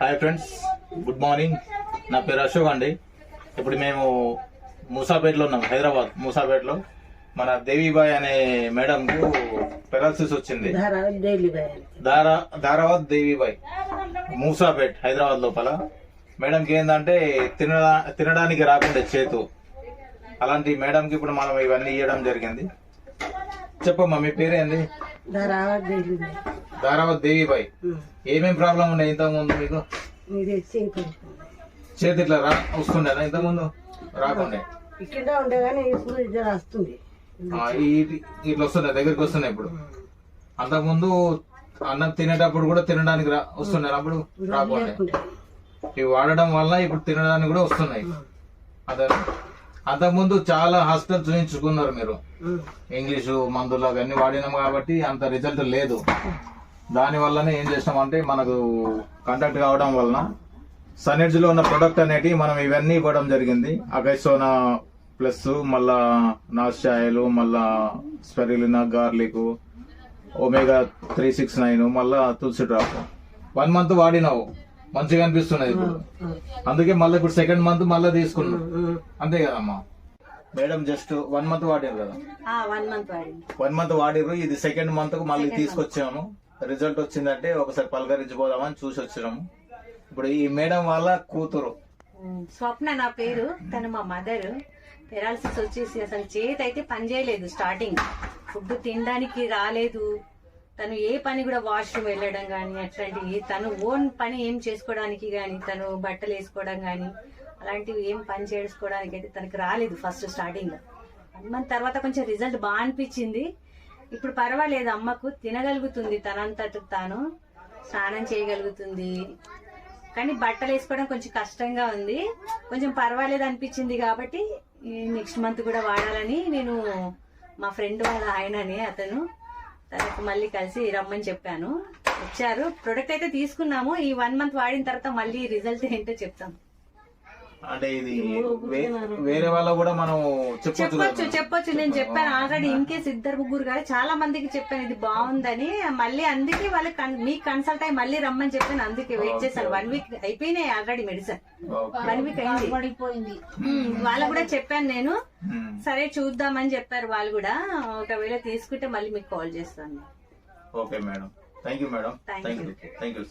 Hi friends good morning. నా పేరు అశోక్ అండి. ఇప్పుడు మేము మూసాపేటలో ఉన్నాం హైదరాబాద్ మూసాపేటలో. మన దేవీబాయ్ అనే మేడంకు పెరాలసిస్ వచ్చింది. దారా దారావత్ దేవీబాయ్ మూసాపేట్ హైదరాబాద్ లోపల. మేడంకి ఏంటంటే తినడా తినడానికి రాకుండే చేతు. అలాంటి మేడంకి ఇప్పుడు మనం ఇవన్నీ ఇవ్వడం జరిగింది. చెప్పమ్మా మీ పేరేంది? ధారావాహిక డైలీ దారావత్ దేవీబాయ్ ఏమేం ప్రాబ్లం ఉన్నాయి ఇంతకు ముందు మీకు చేతి ఇట్లా రా వస్తుండేనా ఇంతకు ముందు రాకుండే ఇక్కడ ఉండే కానీ ఇప్పుడు ఇద్దరు వస్తుంది ఇట్లా వస్తున్నాయి దగ్గరికి వస్తున్నాయి ఇప్పుడు. అంతకుముందు అన్నం తినేటప్పుడు కూడా తినడానికి రా వస్తుండే అప్పుడు? రాకుండే. ఇవి వాడడం వల్ల ఇప్పుడు తినడానికి కూడా వస్తున్నాయి. అదే. అంతకుముందు చాలా హాస్పిటల్ చూపించుకున్నారు మీరు. ఇంగ్లీషు మందులు అవన్నీ వాడినాం కాబట్టి అంత రిజల్ట్ లేదు. దాని వల్లనే ఏం చేసినామంటే మనకు కాంటాక్ట్ కావడం వలన సనెడ్జ్లో ఉన్న ప్రొడక్ట్ అనేటి మనం ఇవన్నీ ఇవ్వడం జరిగింది. అగైసోనా ప్లస్ మళ్ళా నాషాయలు మళ్ళా spirulina garlic omega three six nine మళ్ళా తులసి డ్రాప్ వన్ మంత్ వాడినావు. మంచిగా అనిపిస్తున్నది ఇప్పుడు. అందుకే మళ్ళీ ఇప్పుడు సెకండ్ మంత్ మళ్ళీ తీసుకున్నాం అంతే కదమ్మా. మేడం జస్ట్ వన్ మంత్ వాడారు కదా? వన్ మంత్ వాడింది. వన్ మంత్ వాడిర్రు. ఇది సెకండ్ మంత్కు మళ్ళీ తీసుకొచ్చాము. రిజల్ట్ వచ్చిందంటే ఒకసారి పలకరించిపోదామని చూసి వచ్చినాము. ఇప్పుడు ఈ మేడం వాళ్ళ కూతురు. స్వప్న నా పేరు తను మా మదర్ పెరాలసిస్ వచ్చేసి అసలు చేతి అయితే పని చేయలేదు స్టార్టింగ్ ఫుడ్ తినడానికి రాలేదు. తను ఏ పని కూడా వాష్రూమ్ వెళ్ళడం కానీ అట్లాంటివి తను ఓన్ పని ఏం చేసుకోవడానికి కానీ తను బట్టలు వేసుకోవడం కానీ అలాంటివి ఏం పని చేసుకోవడానికి అయితే తనకి రాలేదు ఫస్ట్ స్టార్టింగ్ వన్ మంత్ తర్వాత కొంచెం రిజల్ట్ బాగా అనిపించింది. ఇప్పుడు పర్వాలేదు అమ్మకు తినగలుగుతుంది తనంతట తాను స్నానం చేయగలుగుతుంది. కానీ బట్టలు వేసుకోవడం కొంచెం కష్టంగా ఉంది. కొంచెం పర్వాలేదు అనిపించింది కాబట్టి నెక్స్ట్ మంత్ కూడా వాడాలని నేను మా ఫ్రెండ్ వాళ్ళ ఆయనని అతను తనకు మళ్ళీ కలిసి రమ్మని చెప్పాను. వచ్చారు ప్రొడక్ట్ అయితే తీసుకున్నాము. ఈ వన్ మంత్ వాడిన తర్వాత మళ్ళీ రిజల్ట్ ఏంటో చెప్తాం. అంటే ఇది వేరే వాళ్ళ కూడా మనం చెప్పొచ్చు చెప్పొచ్చు నేను చెప్పాను ఆల్రెడీ ఇన్ కేస్ ఇద్దరు ముగ్గురు కాదు చాలా మందికి చెప్పాను ఇది బాగుందని. మళ్ళీ అందుకే వాళ్ళకి కన్- మీకు కన్సల్ట్ అయ్యి మళ్ళీ రమ్మని చెప్పాను. అందుకే వెయిట్ చేశాను. వన్ వీక్ అయిపోయినాయి ఆల్రెడీ మెడిసిన్. వన్ వీక్ అయింది. పడిపోయింది. ఉమ్, వాళ్ళకు కూడా చెప్పాను నేను. సరే చూద్దామని చెప్పారు వాళ్ళు కూడా. ఒకవేళ తీసుకుంటే మళ్ళీ మీకు కాల్ చేస్తాను. Okay madam. Thank you madam. Thank. You thank you